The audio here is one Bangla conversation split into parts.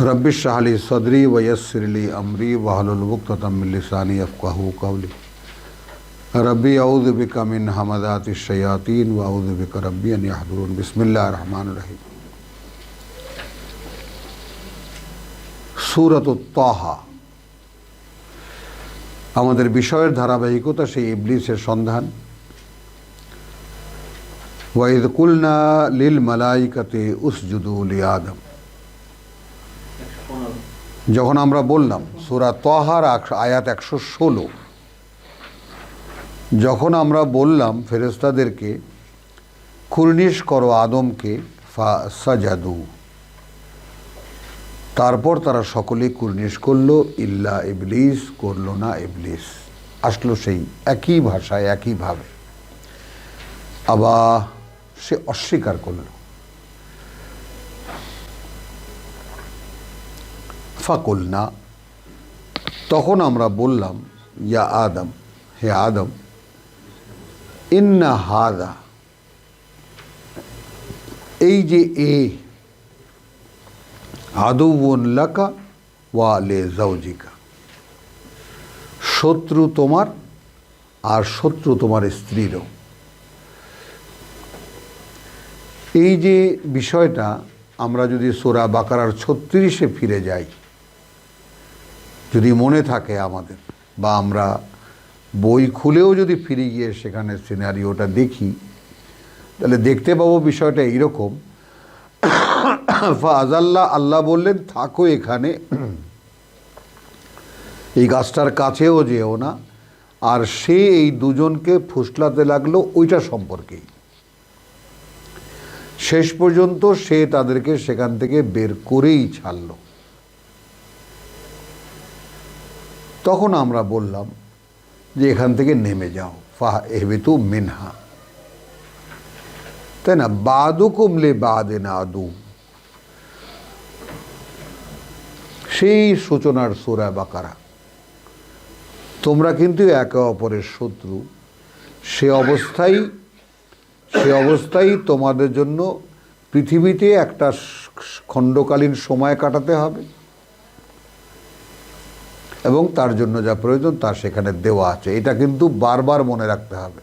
رب اشرح لي صدري ويسر لي أمري واحلل عقدة من لساني يفقهوا قولي. ربي أعوذ بك من همذات الشياطين وأعوذ بك ربي أن يحضرون. بسم الله الرحمن الرحيم. সুরত তাহা আমাদের বিষয়ের ধারাবাহিকতা সেই ইবলিসের সন্ধান। ওয়াইদ কুলনা লিল মালাইকাতে উসজুদুল আদম যখন আমরা বললাম সুরা তহার আয়াত একশো ষোলো, যখন আমরা বললাম ফেরেস্তাদেরকে কুর্নিশ করো আদমকে, ফা সাজাদু। তারপর তারা সকলে কুর্নিশ করল, ইল্লা ইবলিস করল না ইবলিস। আসলো সেই একই ভাষায় একইভাবে আবার সে অস্বীকার করল। ফাকুল না তখন আমরা বললাম, ইয়া আদম, হে আদম, ইন্না হাদা, এই যে এ আদৌবন লাকা ওয়া লে জাউজিকা শত্রু তোমার আর শত্রু তোমার স্ত্রীরও। এই যে বিষয়টা আমরা যদি সোরা বাকারার ছত্রিশে ফিরে যাই যদি মনে থাকে আমাদের, বা আমরা বই খুলেও যদি ফিরে গিয়ে সেখানে সিনারিওটা দেখি, তাহলে দেখতে পাবো বিষয়টা এইরকম। ফাজাল্লাহ আল্লাহ বললেন, থাকো এখানে। এই গাছটার কাছেও যেও না। আর সে এই দুজনকে ফুসলাতে লাগল ওইটা সম্পর্কেই। শেষ পর্যন্ত সে তাদেরকে সেখান থেকে বের করেই ছাড়ল। তখন আমরা বললাম যে এখান থেকে নেমে যাও, ফাহ এহবিতু মিনহা। তাই না? বাদু কুমলে বাদে না আদু সেই সূচনার সোরা বাকারা। তোমরা কিন্তু একে অপরের শত্রু। সে অবস্থায় সে অবস্থায় তোমাদের জন্য পৃথিবীতে একটা খণ্ডকালীন সময় কাটাতে হবে। এবং তার জন্য যা প্রয়োজন তা সেখানে দেওয়া আছে। এটা কিন্তু বারবার মনে রাখতে হবে।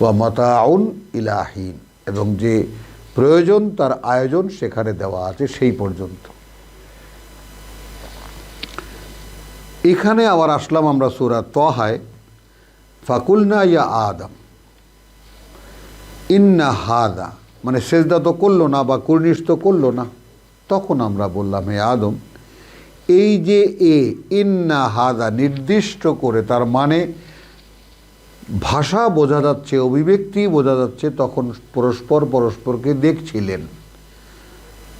ওয়া মাতাউন ইলাহীন এবং যে প্রয়োজন, তার আয়োজন সেখানে দেওয়া আছে সেই পর্যন্ত। এখানে আবার আসলাম আমরা সুরা তহায়। ফাকুলনা ইয়া আদম। ইন্না হাদা। মানে সেজদা তো করল না বা কুর্নিশ তো করল না। তখন আমরা বললাম, হে আদম এই যে এ, ইন্না হাদা নির্দিষ্ট করে, তার মানে ভাষা বোঝা যাচ্ছে, অভিব্যক্তি বোঝা যাচ্ছে, তখন পরস্পর পরস্পরকে দেখছিলেন।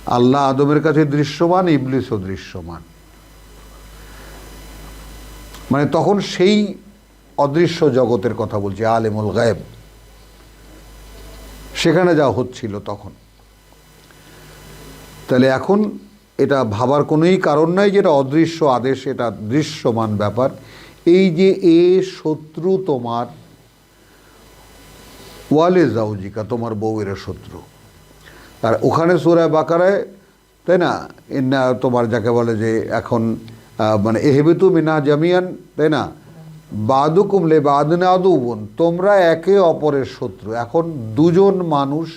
আল্লাহ আদমের কাছে দৃশ্যমান, ইবলিসও দৃশ্যমান। মানে তখন সেই অদৃশ্য জগতের কথা বলছে, আলেমুল গায়েব। সেখানে যা হচ্ছিল তখন। তাহলে এখন এটা ভাবার কোনোই কারণ নাই যেটা অদৃশ্য আদেশ, এটা দৃশ্যমান ব্যাপার। এই যে এ শত্রু তোমার, ওয়ালে জাউজিকা তোমার বউয়ের শত্রু। আর ওখানে সোরায় বাকারায়, তাই না? ইন্না তোমার যাকে বলে যে এখন মানে এহেবেতু মিনা জামিয়ান, তাই না? বাদু কুমলে বাদনে আদুবন তোমরা একে অপরের শত্রু। এখন দুজন মানুষ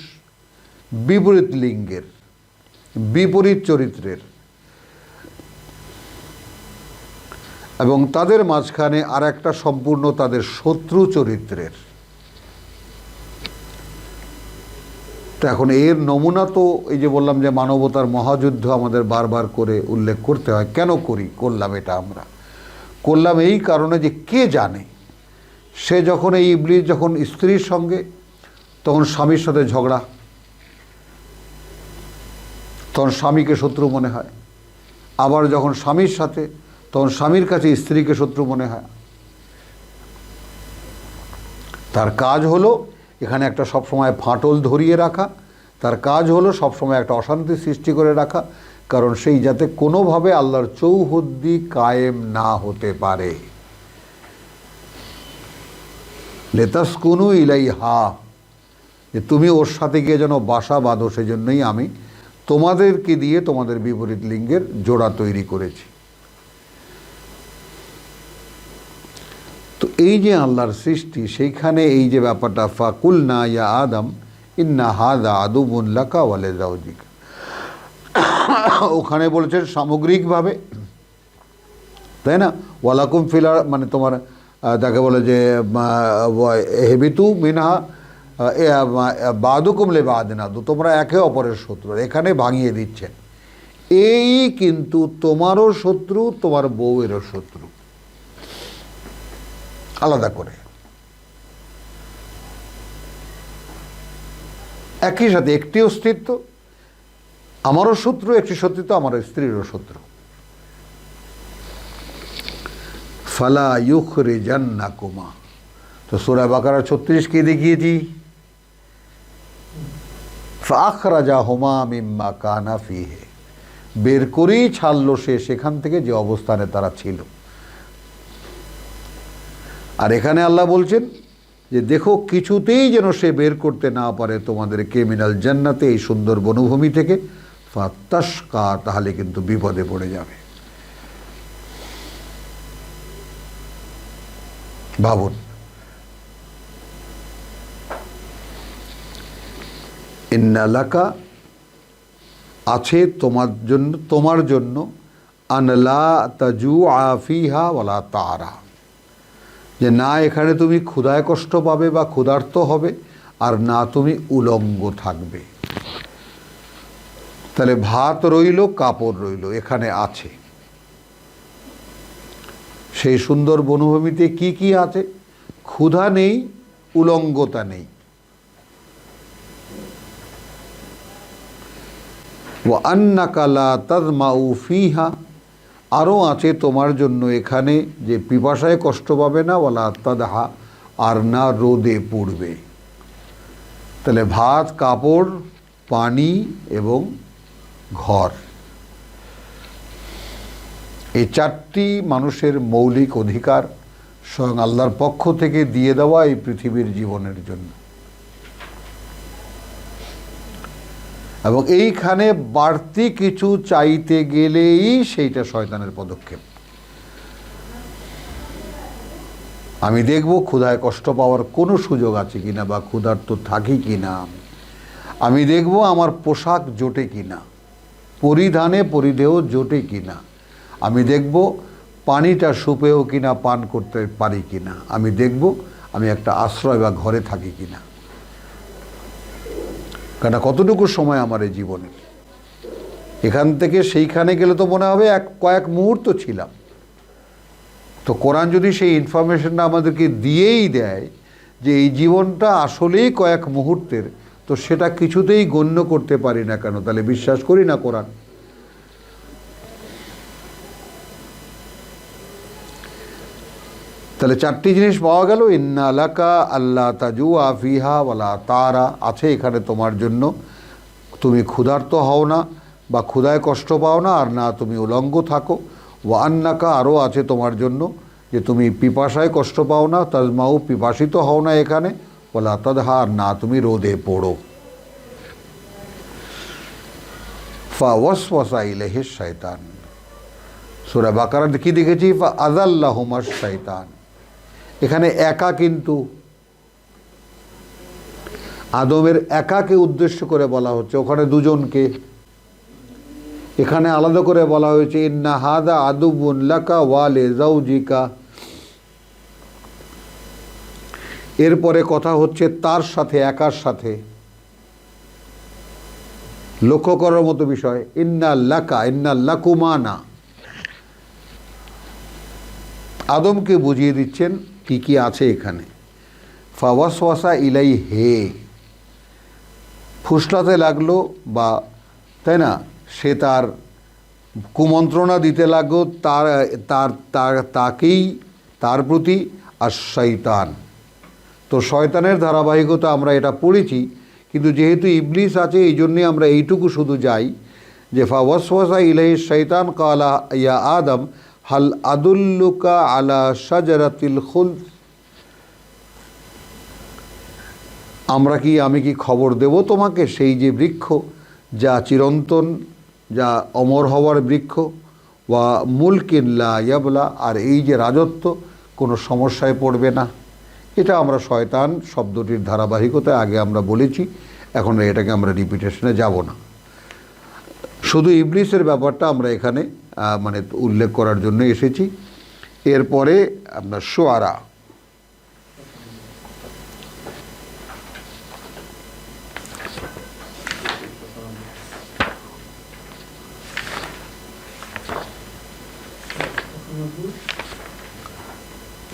বিপরীত লিঙ্গের। বিপরীত চরিত্রের। এবং তাদের মাঝখানে আর একটা সম্পূর্ণ তাদের শত্রু চরিত্রের। তো এখন এর নমুনা তো এই যে বললাম যে মানবতার মহাযুদ্ধ আমাদের বারবার করে উল্লেখ করতে হয়, কেন করি, করলাম এটা আমরা? করলাম এই কারণে যে কে জানে? সে যখন এই ইবলিস যখন স্ত্রীর সঙ্গে, তখন স্বামীর সাথে ঝগড়া তখন স্বামীকে শত্রু মনে হয়। আবার যখন স্বামীর সাথে, তখন স্বামীর কাছে স্ত্রীকে শত্রু মনে হয়। তার কাজ হলো এখানে একটা সবসময় ফাটল ধরিয়ে রাখা, তার কাজ হলো সবসময় একটা অশান্তি সৃষ্টি করে রাখা, কারণ সেই যাতে কোনোভাবে আল্লাহর চৌহদ্দি কায়েম না হতে পারে। লেতাসকুনু ইলাই হা যে তুমি ওর সাথে গিয়ে যেন বাসা বাঁধো, সেজন্যই আমি তোমাদেরকে দিয়ে তোমাদের বিপরীত লিঙ্গের জোড়া তৈরি করেছি। তো এই যে আল্লাহর সৃষ্টি, সেইখানে এই যে ব্যাপারটা ফাকুল না ইয়া আদম, ইন্না হাদা আদুবুল্লাকা ওয়ালে জাউজিক ওখানে বলেছেন সামগ্রিকভাবে, তাই না? ওয়ালাকুম ফিলার মানে তোমার তাকে বলে যে হেবিতু মিনহা বাদুকুম লে বাদনাদু তোমরা একে অপরের শত্রু এখানে ভাঙিয়ে দিচ্ছেন। এই কিন্তু তোমারও শত্রু, তোমার বউয়েরও শত্রু। আলাদা করে। একই সাথে একটি অস্তিত্ব, আমারও শত্রু, একটি সত্যিত্ব আমার স্ত্রীরও শত্রু। ফালা ইউখরে জান্না কুমা তো সোরা বাকারা ছত্রিশ কে দেখিয়েছি? ফাখরাজা হোমা মিম্মা কানা ফিহে। বের করেই ছাড়লো সে সেখান থেকে যে অবস্থানে তারা ছিল। আর এখানে আল্লাহ বলছেন যে, দেখো, কিছুতেই যেন সে বের করতে না পারে তোমাদের কেমিনাল জান্নাতে এই সুন্দর বনভূমি থেকে। ফাত্তাসকা তাহলে কিন্তু বিপদে পড়ে যাবে। ভাবুন ইন্নালাকা আছে তোমার জন্য তোমার জন্য আনলা তাজু আফিহা ওয়ালা তারা। যে না, এখানে তুমি ক্ষুধায় কষ্ট পাবে বা ক্ষুধার্ত হবে, আর না, তুমি উলঙ্গ থাকবে। তাহলে ভাত রইল, কাপড় রইল, এখানে আছে। সেই সুন্দর বনভূমিতে কি কি আছে? ক্ষুধা নেই, উলঙ্গতা নেই। ও আন্নাকালা তাজমাউ আরও আছে তোমার জন্য এখানে যে পিপাসায় কষ্ট পাবে না ওলা তাদহা, আর না রোদে পড়বে। তাহলে ভাত, কাপড়, পানি এবং ঘর। এই চারটি মানুষের মৌলিক অধিকার স্বয়ং আল্লাহর পক্ষ থেকে দিয়ে দেওয়া এই পৃথিবীর জীবনের জন্য। এবং এইখানে বাড়তি কিছু চাইতে গেলেই সেইটা শয়তানের পদক্ষেপ। আমি দেখব ক্ষুধায় কষ্ট পাওয়ার কোনো সুযোগ আছে কিনা বা ক্ষুধার তো থাকি কিনা। আমি দেখব আমার পোশাক জোটে কিনা, পরিধানে পরিধেয় জোটে কিনা। আমি দেখব পানিটা সুপেও কিনা, পান করতে পারি কিনা। আমি দেখব আমি একটা আশ্রয় বা ঘরে থাকি কিনা। কেন কতটুকু সময় আমার এই জীবনে এখান থেকে সেইখানে গেলে তো মনে হবে এক, কয়েক মুহূর্ত ছিলাম। তো কোরআন যদি সেই ইনফরমেশনটা আমাদেরকে দিয়েই দেয় যে এই জীবনটা আসলেই কয়েক মুহূর্তের, তো সেটা কিছুতেই গণ্য করতে পারি না কেন? তাহলে বিশ্বাস করি না কোরআন? তাহলে চারটি জিনিস পাওয়া গেল। ইন্না আলাকা আল্লাহ তাজু আফিহা ওয়ালা তারা। আছে এখানে তোমার জন্য। তুমি ক্ষুধার্ত হও না বা ক্ষুধায় কষ্ট পাও না আর না তুমি উলঙ্গ থাকো। ওয়া আন্নাকা আরও আছে তোমার জন্য যে তুমি পিপাসায় কষ্ট পাও না, তাজমাউ পিপাসিত হও না এখানে। ওলা তদহা আর না তুমি রোদে পড়ো। ফা ওয়াসওয়াসা ইলাইহি শয়তান সূরা বাকারাতে কি দেখেছি? ফা আযাল্লাহুমাশ শয়তান এখানে একা কিন্তু আদমের একাকে উদ্দেশ্য করে বলা হচ্ছে। ওখানে দুজনকে। এখানে আলাদা করে বলা হয়েছে, ইন্না হাদা আদুবুন লাকা ওয়ালে জাউজিকা এরপরে কথা হচ্ছে তার সাথে, একার সাথে। লক্ষ্য করার মতো বিষয়, ইন্না লাকা, ইন্না লাকুমানা। আদমকে বুঝিয়ে দিচ্ছেন কি কি আছে এখানে? ফাওয়াসওয়াসা ইলাই হে। ফুসলাতে লাগল বা, তাই না? সে তার কুমন্ত্রণা দিতে লাগল, তার তার তার, তাকেই, তার প্রতি, আর শয়তান। তো শয়তানের ধারাবাহিকতা আমরা এটা পড়েছি, কিন্তু যেহেতু ইবলিস আছে, এই জন্যে আমরা এইটুকু শুধু যাই যে ফাওয়াসওয়াসা ইলাই শৈতান কালা ইয়া আদম হাল আদুল্লুকা আলা শাজারাতিল খুল আমরা কি, আমি কি খবর দেব তোমাকে, সেই যে বৃক্ষ, যা চিরন্তন, যা অমর হওয়ার বৃক্ষ, ওয়া মুলকিল্লা ইয়াবলা, আর এই যে রাজত্ব, কোনো সমস্যায় পড়বে না। এটা আমরা শয়তান শব্দটির ধারাবাহিকতায় আগে আমরা বলেছি, এখন এটাকে আমরা রিপিটেশনে যাব না। শুধু ইবলিসের ব্যাপারটা আমরা এখানে মানে উল্লেখ করার জন্য এসেছি। এরপরে আপনার সোয়ারা।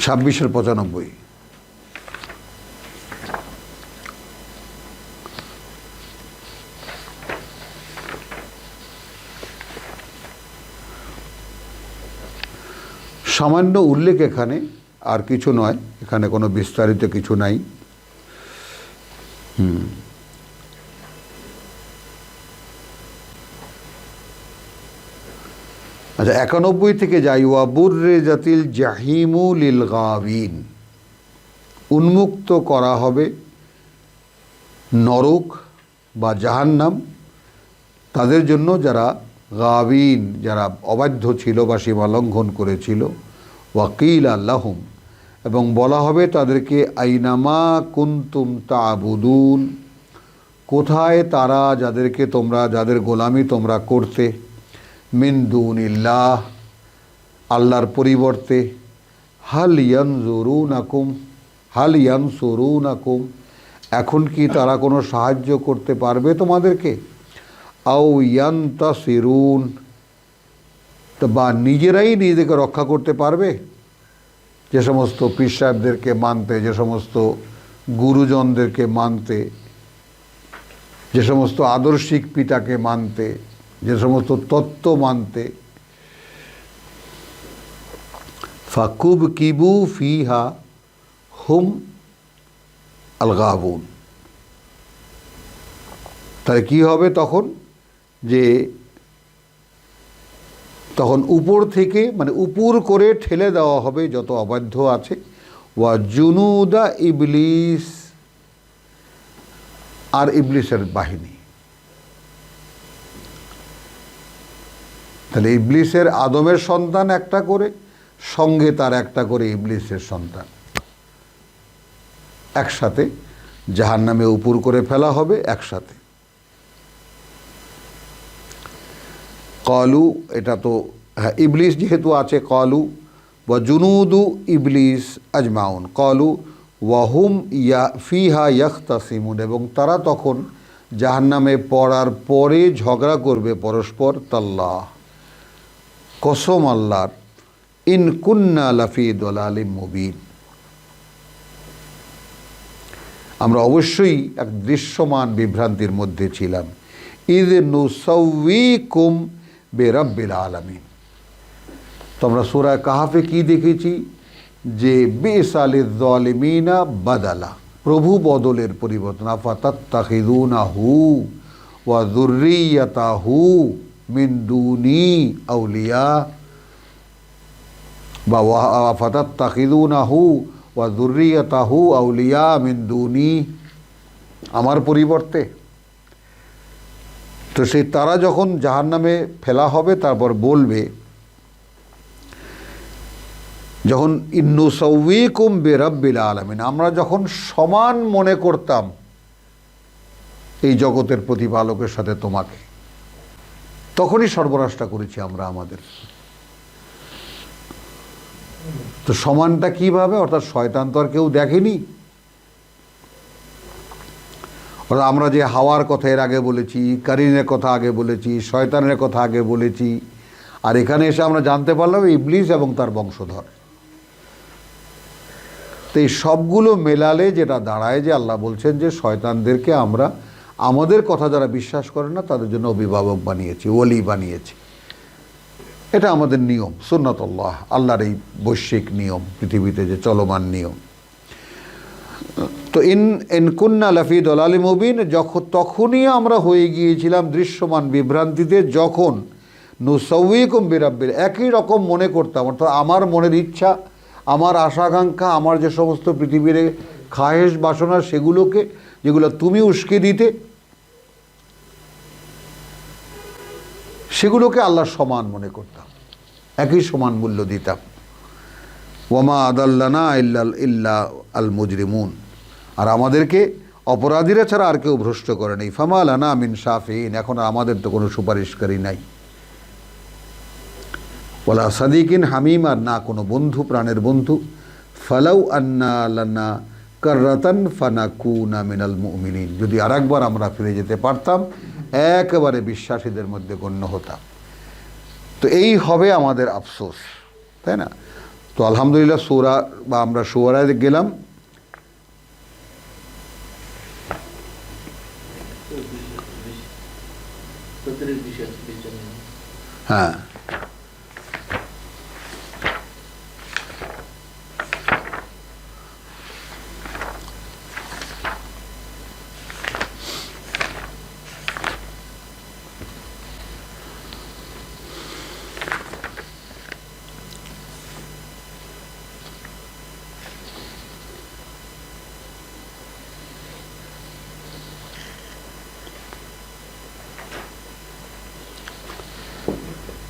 ছাব্বিশের পঁচানব্বই। সামান্য উল্লেখ এখানে, আর কিছু নয়, এখানে কোনো বিস্তারিত কিছু নাই। হুম। আচ্ছা একানব্বই থেকে যাই ওয়াবুর্রে জাতিল জাহিমু লিল গাবিন। উন্মুক্ত করা হবে নরক বা জাহান্নাম। তাদের জন্য যারা গাবিন, যারা অবাধ্য ছিল বা সীমা লঙ্ঘন করেছিল, ওয়াকিল আল্লাহম, এবং বলা হবে তাদেরকে, আইনামা কুন্তুম তাবুদুন, কোথায় তারা যাদেরকে তোমরা, যাদের গোলামি তোমরা করতে মিন্দুন ইল্লাহ আল্লাহর পরিবর্তে, হাল ইয়ানজুরুন আকুম হাল ইয়ানসুরুন আকুম এখন কি তারা কোনো সাহায্য করতে পারবে তোমাদেরকে? আও ইয়ান্তাসিরুন। তো বা নিজেরাই নিজেদেরকে রক্ষা করতে পারবে? যে সমস্ত পীর সাহেবদেরকে মানতে, যে সমস্ত গুরুজনদেরকে মানতে, যে সমস্ত আদর্শিক পিতাকে মানতে, যে সমস্ত তত্ত্ব মানতে। ফাকুব কিবু ফিহা হুম আলগাবুন। তাহলে কী হবে তখন? যে তখন উপর থেকে মানে উপর করে ঠেলে দেওয়া হবে যত অবাধ্য আছে। ওয়া জুনুদা ইবলিস, আর ইবলিসের বাহিনী। তাহলে ইবলিসের আদমের সন্তান একটা করে, সঙ্গে তার একটা করে ইবলিসের সন্তান। একসাথে জাহান নামে উপর করে ফেলা হবে, একসাথে। কলু, এটা তো হ্যাঁ ইবলিস যেহেতু আছে, কলু বা জুনুদু ইবলিস আজমাউন। কলু ওয়াহুম ইয়া, ফিহা ইয়াখতাসিমুন, এবং তারা তখন জাহান্নামে পড়ার পরে ঝগড়া করবে পরস্পর, তাল্লাহ। কসম আল্লাহর, ইন কুন্না লাফি দলালিম মুবিন। আমরা অবশ্যই এক দৃশ্যমান বিভ্রান্তির মধ্যে ছিলাম। ইদ নুসউইকুম বেরব্বিল আলামিন। তো আমরা সুরায় কাহাফে কি দেখেছি? যে বেসালিমিনা বাদালা, প্রভু বদলের পরিবর্তন। আফাতাত্তাখিদুনা হু ওয়া যুররিয়াতা হু মিন দুনি আউলিয়া। বা আফাতাত্তাখিদুনা হু ওয়া যুররিয়াতা হু আউলিয়া মিন দুনি। আমার পরিবর্তে তো সেই তারা যখন জাহান নামে ফেলা হবে, তারপর বলবে, যখন, ইন্নু সৌবিকুম বেরব্বিল আলমিন আমরা যখন সমান মনে করতাম এই জগতের প্রতিপালকের সাথে তোমাকে, তখনই সর্বনাশটা করেছি আমরা আমাদের। তো সমানটা কীভাবে? অর্থাৎ শয়তান তো আর কেউ দেখেনি। অর্থাৎ আমরা যে হাওয়ার কথা এর আগে বলেছি কারিনের কথা আগে বলেছি, শয়তানের কথা আগে বলেছি, আর এখানে এসে আমরা জানতে পারলাম ইবলিস এবং তার বংশধর। তো এই সবগুলো মেলালে যেটা দাঁড়ায় যে আল্লাহ বলছেন যে শয়তানদেরকে আমরা, আমাদের কথা যারা বিশ্বাস করে না, তাদের জন্য অভিভাবক বানিয়েছি, ওলি বানিয়েছি। এটা আমাদের নিয়ম, সুন্নতল্লাহ, আল্লাহর এই বৈশ্বিক নিয়ম, পৃথিবীতে যে চলমান নিয়ম। তো ইন ইনকুন্না লাফি দলালি মুবিন যখন তখনই আমরা হয়ে গিয়েছিলাম দৃশ্যমান বিভ্রান্তিতে, যখন নুসৌকুম বিরাব্বির একই রকম মনে করতাম। অর্থাৎ আমার মনের ইচ্ছা, আমার আশা আকাঙ্ক্ষা আমার যে সমস্ত পৃথিবীর খায়েশ বাসনা, সেগুলোকে, যেগুলো তুমি উস্কে দিতে, সেগুলোকে আল্লাহর সমান মনে করতাম। একই সমান মূল্য দিতাম। ওয়ামা আদাল্লানা ইল্লাল, ইল্লা আল মুজরিমুন আর আমাদেরকে অপরাধীরা ছাড়া আর কেউ ভ্রষ্ট করে নেই। ফামাল আনা মিন শাফিন এখন আমাদের তো কোনো সুপারিশকারী নাই। বলা সাদিকিন হামিম, আর না কোনো বন্ধু, প্রাণের বন্ধু। ফালাউ আন্না লান্না কার্রাতান ফানা কুনা মিনাল মুমিনিন। যদি আর একবার আমরা ফিরে যেতে পারতাম, একেবারে বিশ্বাসীদের মধ্যে গণ্য হতাম। তো এই হবে আমাদের আফসোস, তাই না? তো আলহামদুলিল্লাহ, সুরা বা আমরা সুরায় গেলাম। Ha.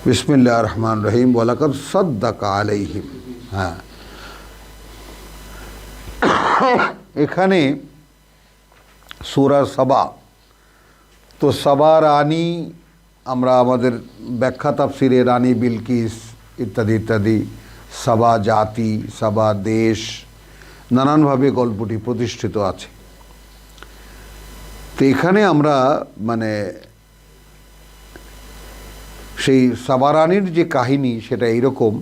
বিসমিল্লা রহমান রহিম ওয়ালাকাদ সদ্দাকা আলাইহিম। হ্যাঁ। এখানে সুরা সাবা। তো সাবা রানী, আমরা আমাদের ব্যাখ্যা তাফসিরে রানী বিলকিস ইত্যাদি ইত্যাদি, সাবা জাতি, সাবা দেশ, নানানভাবে গল্পটি প্রতিষ্ঠিত আছে। তো এখানে আমরা মানে সেই সাবারানির যে কাহিনী সেটা এইরকম,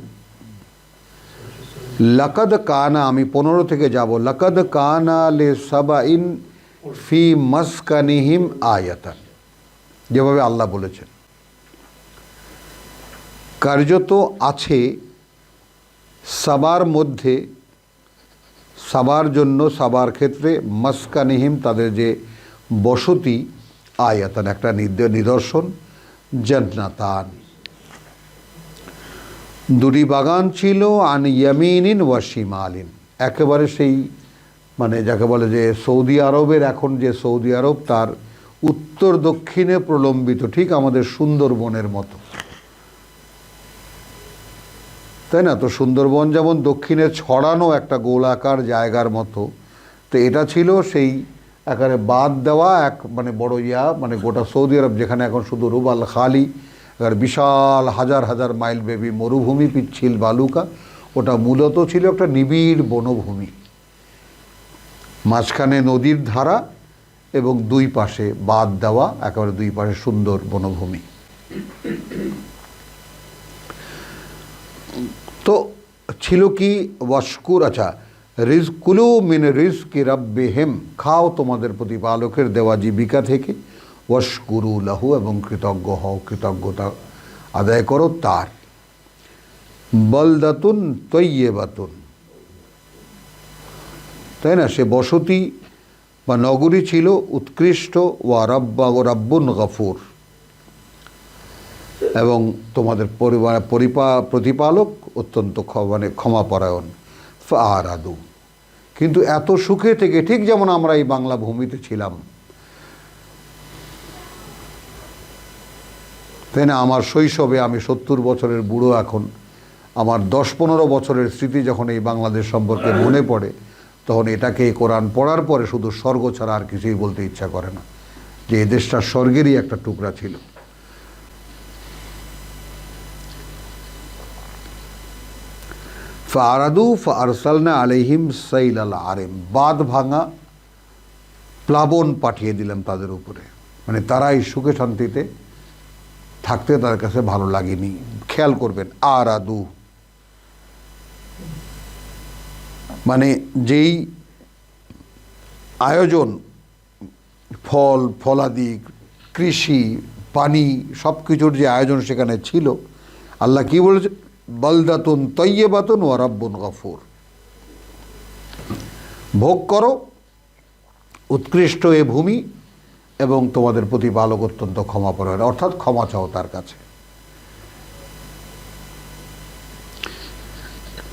লাকাদ কানা, আমি পনেরো থেকে যাব, লাকাদ কানা লে সাবা ইন ফি মাসকানিহিম আয়াতান। যেভাবে আল্লাহ বলেছেন। কার্যত আছে সাবার মধ্যে, সাবার জন্য, সাবার ক্ষেত্রে মাসকানিহিম তাদের যে বসতি, আয়াতান, একটা নিদর্শন। জান্নাতান। দুটি বাগান ছিল আন ইয়ামিনিন ওয়া শিমালিন। একেবারে সেই মানে যাকে বলে যে সৌদি আরবের এখন যে সৌদি আরব, তার উত্তর দক্ষিণে প্রলম্বিত, ঠিক আমাদের সুন্দরবনের মতো। তাই না? তো সুন্দরবন যেমন দক্ষিণে ছড়ানো একটা গোলাকার জায়গার মতো, তো এটা ছিল সেই একেবারে বাদ দেওয়া এক মানে বড় ইয়া মানে গোটা সৌদি আরব, যেখানে এখন শুধু রুবাল খালি এবার বিশাল হাজার হাজার মাইল বেবি মরুভূমি, পিচ্ছিল বালুকা। ওটা মূলত ছিল একটা নিবিড় বনভূমি। মাঝখানে নদীর ধারা এবং দুই পাশে বাদ দেওয়া, একেবারে দুই পাশে সুন্দর বনভূমি। তো ছিল কি ওয়াশকুর? আচ্ছা রিজ কুলু মিন রিজ কি খাও তোমাদের প্রতিপালকের দেওয়া জীবিকা থেকে। ওয়াশকুরু লাহু এবং কৃতজ্ঞ হও, কৃতজ্ঞতা আদায় করো তার। বলদাতুন তৈয়েবাতুন। তাই না? সে বসতি বা নগরী ছিল উৎকৃষ্ট। ওয়া রব্বা ও রব্বুন গফুর। এবং তোমাদের পরিবার পরিপা প্রতিপালক অত্যন্ত মানে ক্ষমাপরায়ণ। আদু কিন্তু এত সুখে থেকে ঠিক যেমন আমরা এই বাংলা ভূমিতে ছিলাম। তাই না? আমার শৈশবে আমি সত্তর বছরের বুড়ো এখন। আমার দশ পনেরো বছরের স্মৃতি যখন এই বাংলাদেশ সম্পর্কে মনে পড়ে, তখন এটাকে কোরআন পড়ার পরে শুধু স্বর্গ ছাড়া আর কিছুই বলতে ইচ্ছা করে না। যে এই দেশটা স্বর্গেরই একটা টুকরা ছিল। ফারাদু ফারসালনা আলাইহিম সাইল আল আরেম। বাঁধ ভাঙা, প্লাবন পাঠিয়ে দিলাম তাদের উপরে। মানে তারাই সুখে শান্তিতে থাকতে তার কাছে ভালো লাগেনি। খেয়াল করবেন, আরাদু। মানে যেই আয়োজন, ফল, ফলাদি, কৃষি, পানি সব কিছুর যে আয়োজন সেখানে ছিল, আল্লাহ কি বলেছে? বলদাতুন তৈয়েবাতুন ও রব্বুন গফুর। ভোগ করো, উৎকৃষ্ট এ ভূমি এবং তোমাদের প্রতি প্রতিপালক অত্যন্ত ক্ষমা পরায়ণ অর্থাৎ ক্ষমা চাও তার কাছে।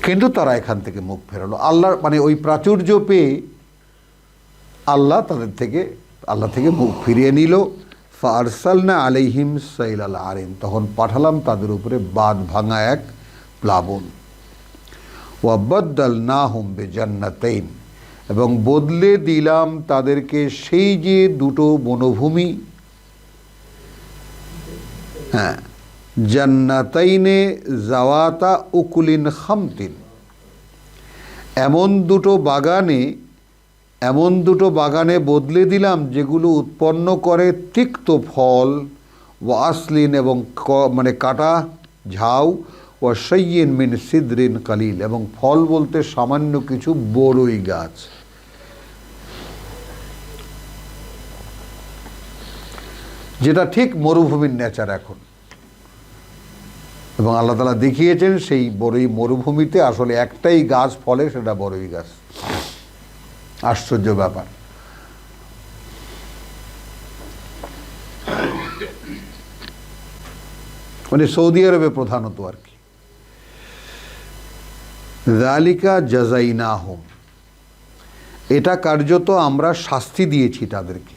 কিন্তু তারা এখান থেকে মুখ ফেরালো। আল্লাহর মানে ওই প্রাচুর্য পেয়ে আল্লাহ তাদের থেকে, আল্লাহ থেকে মুখ ফিরিয়ে নিল। ফারসালনা আলাইহিম সাইল আল আরিন, তখন পাঠালাম তাদের উপরে বাদ ভাঙা এক প্লাবন ওয়াব্বাদ্দাল না হুম বে জান্নাতাইন এবং বদলে দিলাম তাদেরকে সেই যে দুটো বনভূমি। হ্যাঁ জান্নাতাইনে জাওয়াতা উকুলিন খামতিন। এমন দুটো বাগানে, এমন দুটো বাগানে বদলে দিলাম যেগুলো উৎপন্ন করে তিক্ত ফল ও আসলিন এবং মানে কাটা ঝাউ ও সৈয়িন মিন সিদ্রিন কালিল, এবং ফল বলতে সামান্য কিছু বড়ই গাছ। যেটা ঠিক মরুভূমির নেচার এখন। এবং আল্লাহ তালা দেখিয়েছেন সেই বড়ই মরুভূমিতে আসলে একটাই গাছ ফলে সেটা বড়ই গাছ। আশ্চর্য ব্যাপার। মানে সৌদি আরবে প্রধানত আর কি। জালিকা জাজাইনা হোম এটা কার্যত আমরা শাস্তি দিয়েছি তাদেরকে।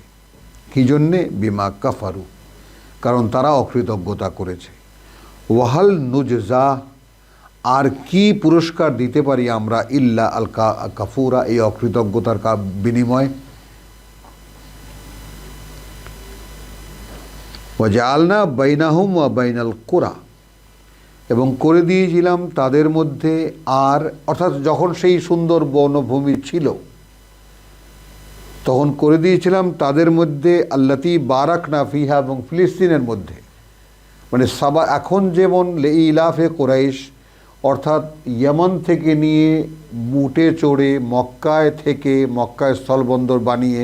কি জন্যে? বিমা কাফারু। কারণ তারা অকৃতজ্ঞতা করেছে। ওয়াহাল নুজজা, আর কি পুরস্কার দিতে পারি আমরা ইল্লা আল কাফুরা, এই অকৃতজ্ঞতার বিনিময়? ওয়াজালনা বাইনাহুম ওয়া বাইনাল কোরা। করে দিয়েছিলাম তাদের মধ্যে আর, অর্থাৎ যখন সেই সুন্দর বনভূমি ছিল, তখন করে দিয়েছিলাম তাদের মধ্যে আল্লাতি বারাক না ফিহা এবং ফিলিস্তিনের মধ্যে। মানে সাবা, এখন যেমন লে ইলাফে কোরাইশ, অর্থাৎ ইয়েমন থেকে নিয়ে মুটে চড়ে মক্কায় থেকে মক্কায় স্থলবন্দর বানিয়ে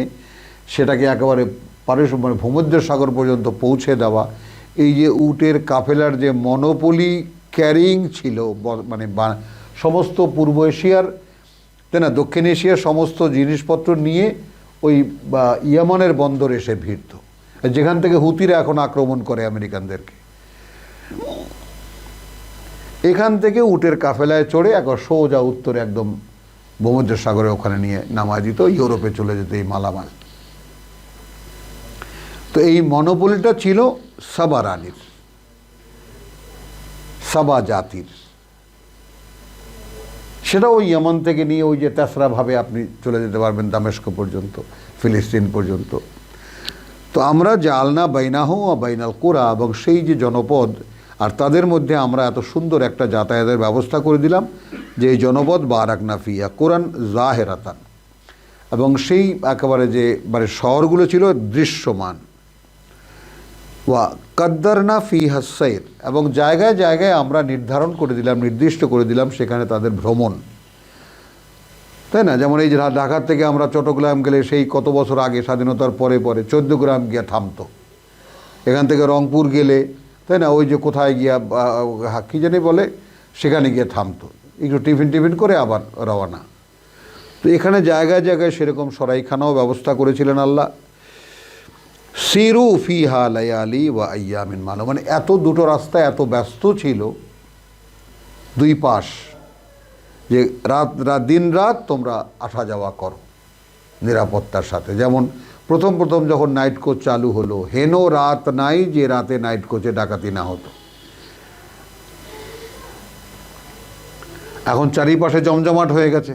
সেটাকে একেবারে পারস মানে ভূমধ্য সাগর পর্যন্ত পৌঁছে দেওয়া, এই যে উটের কাফেলার যে মনোপলি ক্যারিং ছিল মানে সমস্ত পূর্ব এশিয়ার, তাই না? দক্ষিণ এশিয়ার সমস্ত জিনিসপত্র নিয়ে ওই ইয়ামানের বন্দর এসে ভিড়ত। যেখান থেকে হুতিরা এখন আক্রমণ করে আমেরিকানদেরকে। এখান থেকে উটের কাফেলায় চড়ে একবার সোজা উত্তরে একদম ভূমধ্য সাগরে ওখানে নিয়ে নামা দিত, ইউরোপে চলে যেত এই মালামাল। তো এই মনোপলিটা ছিল সাবা রানীর সাবা জাতির। সেটা ওই ইয়মন থেকে নিয়ে ওই যে তেসরা ভাবে আপনি চলে যেতে পারবেন দামেস্ক পর্যন্ত, ফিলিস্তিন পর্যন্ত। তো আমরা জালনা বাইনাহ বাইনাল কোরা এবং সেই যে জনপদ, আর তাদের মধ্যে আমরা এত সুন্দর একটা যাতায়াতের ব্যবস্থা করে দিলাম যে এই জনপদ বারাক নাফিয়া কোরআন জাহেরাতান। এবং সেই একেবারে যে মানে শহরগুলো ছিল দৃশ্যমান। ওয়া কাদ্দারনা ফি হাসাইর এবং জায়গায় জায়গায় আমরা নির্ধারণ করে দিলাম, নির্দিষ্ট করে দিলাম সেখানে তাদের ভ্রমণ। তাই না? যেমন এই যে ঢাকার থেকে আমরা চট্টগ্রাম গেলে সেই কত বছর আগে, স্বাধীনতার পরে পরে গ্রাম গিয়ে থামতো। এখান থেকে রংপুর গেলে, তাই না? ওই যে কোথায় গিয়া কী জানি বলে, সেখানে গিয়ে থামতো। একটু টিফিন টিফিন করে আবার রওনা। তো এখানে জায়গায় জায়গায় সেরকম সরাইখানাও ব্যবস্থা করেছিলেন আল্লাহ। সিরু ফিহা লায়ালি ওয়া আয়ামিন মালো মানে এত দুটো রাস্তা এত ব্যস্ত ছিল দুই পাশ, যে রাত রাত, দিন, রাত তোমরা আসা যাওয়া করো নিরাপত্তার সাথে। যেমন প্রথম প্রথম যখন নাইট কোচ চালু হলো, হেনো রাত নাই যে রাতে নাইট কোচে ডাকাতি না হতো। এখন চারিপাশে জমজমাট হয়ে গেছে,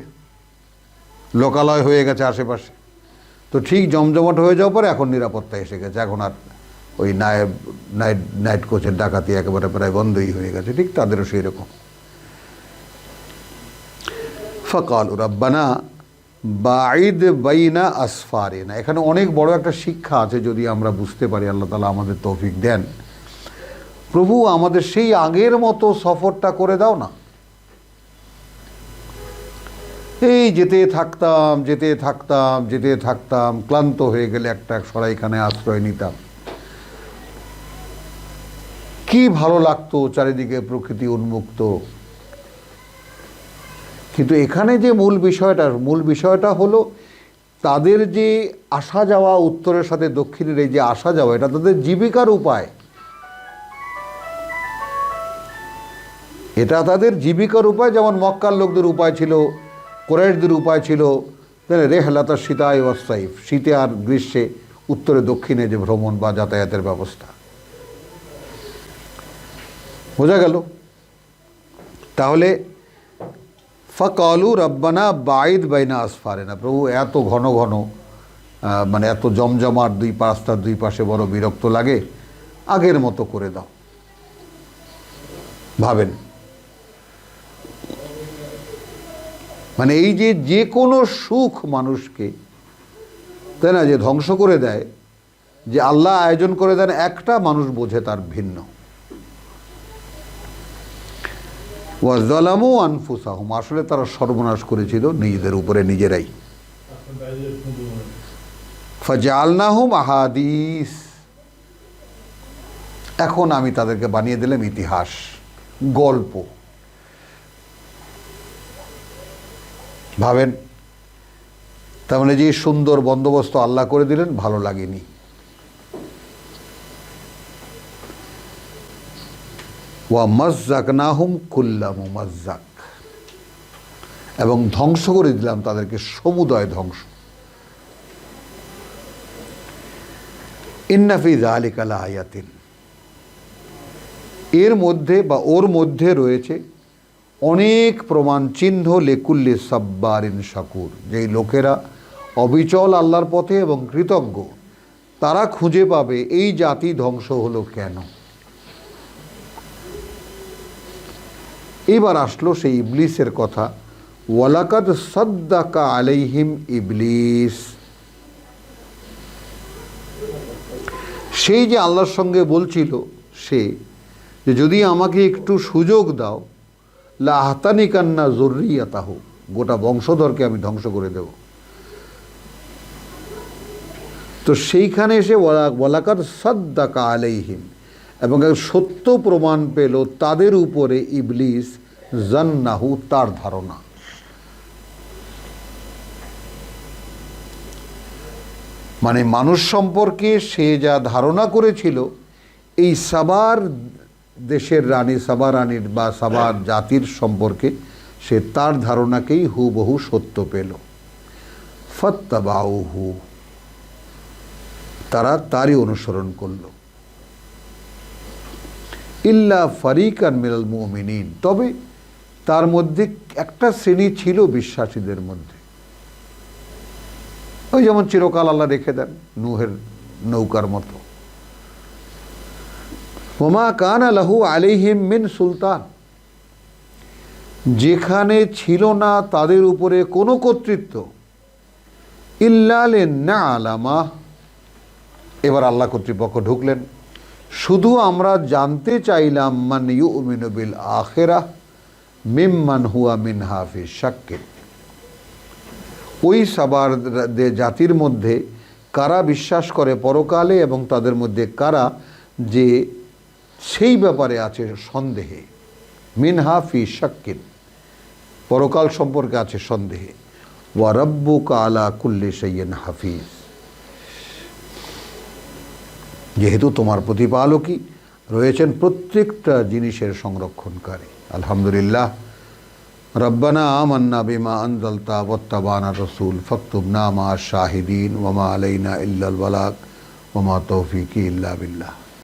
লোকালয় হয়ে গেছে আশেপাশে। তো ঠিক জমজমাট হয়ে যাওয়ার পরে এখন নিরাপত্তা এসে গেছে। এখন আর ওই নায়েব, নাইট নাইট কোচের ডাকাতি একেবারে প্রায় বন্ধই হয়ে গেছে। ঠিক তাদেরও সেই রকম। ফকাল রাব্বানা বাঈদ বাইনা আসফারিনা। এখানে অনেক বড় একটা শিক্ষা আছে যদি আমরা বুঝতে পারি, আল্লাহ তালা আমাদের তৌফিক দেন। প্রভু, আমাদের সেই আগের মতো সফরটা করে দাও না। এই যেতে থাকতাম যেতে থাকতাম যেতে থাকতাম, ক্লান্ত হয়ে গেলে একটা সরাইখানে আশ্রয় নিতাম। কি ভালো লাগতো চারিদিকে প্রকৃতি উন্মুক্ত। কিন্তু এখানে যে মূল বিষয়টা মূল বিষয়টা হলো তাদের যে আসা যাওয়া, উত্তরের সাথে দক্ষিণের এই যে আসা যাওয়া, এটা তাদের জীবিকার উপায়। এটা তাদের জীবিকার উপায়, যেমন মক্কার লোকদের উপায় ছিল। কোরাইশদের উপায় ছিল রেহলাতা শীতায় ওয়াসাইফ শীতে আর গ্রীষ্মে উত্তরে দক্ষিণে যে ভ্রমণ বা যাতায়াতের ব্যবস্থা। বোঝা গেল? তাহলে, ফকলু রব্বানা বাইদ বাইনা আসফারে না প্রভু এত ঘন ঘন মানে এত জমজমাট দুই পাঁচটার দুই পাশে বড় বিরক্ত লাগে, আগের মতো করে দাও। ভাবেন। মানে এই যে যে কোনো সুখ মানুষকে, তাই না, যে ধ্বংস করে দেয়, যে আল্লাহ আয়োজন করে দেন, একটা মানুষ বোঝে তার ভিন্ন। ওয়াজলামু আনফুসাহুম, আসলে তারা সর্বনাশ করেছিল নিজেদের উপরে নিজেরাই। ফাজালনাহুম আহাদিস। এখন আমি তাদেরকে বানিয়ে দিলাম ইতিহাস, গল্প। ভাবেন? তার মানে যে সুন্দর বন্দোবস্ত আল্লাহ করে দিলেন, ভালো লাগেনি। ওয়া মজ্জাক নাহুম কুল্লা মুমাজ্জাক। এবং ধ্বংস করে দিলাম তাদেরকে সমুদয় ধ্বংস। ইন্নাফি আলিকালা আয়াতিন এর মধ্যে বা ওর মধ্যে রয়েছে অনেক প্রমাণ চিহ্ন লেকুল্লে সাব্বারিন শাকুর। যেই লোকেরা অবিচল আল্লাহর পথে এবং কৃতজ্ঞ, তারা খুঁজে পাবে এই জাতি ধ্বংস হলো কেন। এবার আসলো সেই ইবলিসের কথা, ওয়ালাকাদ সদ্দাকা আলাইহিম ইবলিস। সেই যে আল্লাহর সঙ্গে বলছিল সে, যে যদি আমাকে একটু সুযোগ দাও লাহতানি কান্না জরুরিয়াতাহ, গোটা বংশধরকে আমি ধ্বংস করে দেব। তো সেইখানে এসে ওয়ালা- ওয়ালাকার সদ্দাকা আলাইহিম, এবং সত্য প্রমাণ পেল তাদের উপরে ইবলিস জান্নাহু তার ধারণা। মানে মানুষ সম্পর্কে সে যা ধারণা করেছিল, এই সাবার দেশের রানী সাবা রানীর বা সাবার জাতির সম্পর্কে সে তার ধারণাকেই হুবহু সত্য পেল। ফত্তাবাউহু। তারা তারই অনুসরণ করল। ইল্লা ফারিকান মিনাল মুমিনিন। তবে তার মধ্যে একটা শ্রেণি ছিল বিশ্বাসীদের মধ্যে। ওই যেমন চিরকাল আল্লাহ রেখে দেন, নুহের নৌকার মতো। ওমা কান লাহু আলিহিম মিন সুলতান। যেখানে ছিল না তাদের উপরে কোনো কর্তৃত্ব। ইল্লালে না আলামা এবার আল্লাহ কর্তৃপক্ষ ঢুকলেন। শুধু আমরা জানতে চাইলাম, মান ইউমিনু বিল আখেরা মিম্মান হুয়া মিন হাফিজ শাক্কির ওই সাবার জাতির মধ্যে কারা বিশ্বাস করে পরকালে এবং তাদের মধ্যে কারা যে সেই ব্যাপারে আছে সন্দেহে। মিনহা ফি শাক্কিন। পরকাল সম্পর্কে আছে সন্দেহে। ওয়া রব্বুকা আলা কুল্লি সাইয়েন হাফিজ। যেহেতু তোমার প্রতিপালকই রয়েছেন প্রত্যেকটা জিনিসের সংরক্ষণকারী। আলহামদুলিল্লাহ। রব্বানা আমান্না বিমা আনজালতা ওয়াত্তাবানা রসুল ফক্তুবনা মা শাহিদিন ওমা আলাইনা ইল্লাল বালাক ওমা তৌফিকি ইল্লা বিল্লাহ।